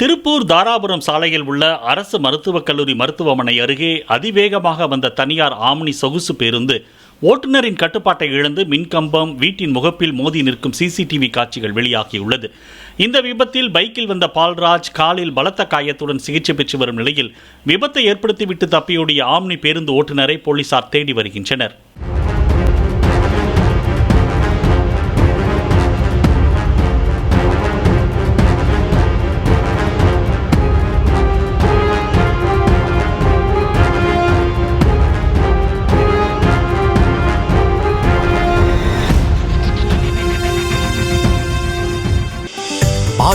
திருப்பூர் தாராபுரம் சாலையில் உள்ள அரசு மருத்துவக் கல்லூரி மருத்துவமனை அருகே அதிவேகமாக வந்த தனியார் ஆம்னி சொகுசு பேருந்து ஓட்டுநரின் கட்டுப்பாட்டை இழந்து மின்கம்பம் வீட்டின் முகப்பில் மோதி நிற்கும் சிசிடிவி காட்சிகள் வெளியாகியுள்ளது. இந்த விபத்தில் பைக்கில் வந்த பால்ராஜ் காலில் பலத்த காயத்துடன் சிகிச்சை பெற்று வரும் நிலையில் விபத்தை ஏற்படுத்திவிட்டு தப்பியோடிய ஆம்னி பேருந்து ஓட்டுநரை போலீசார் தேடி வருகின்றனர்.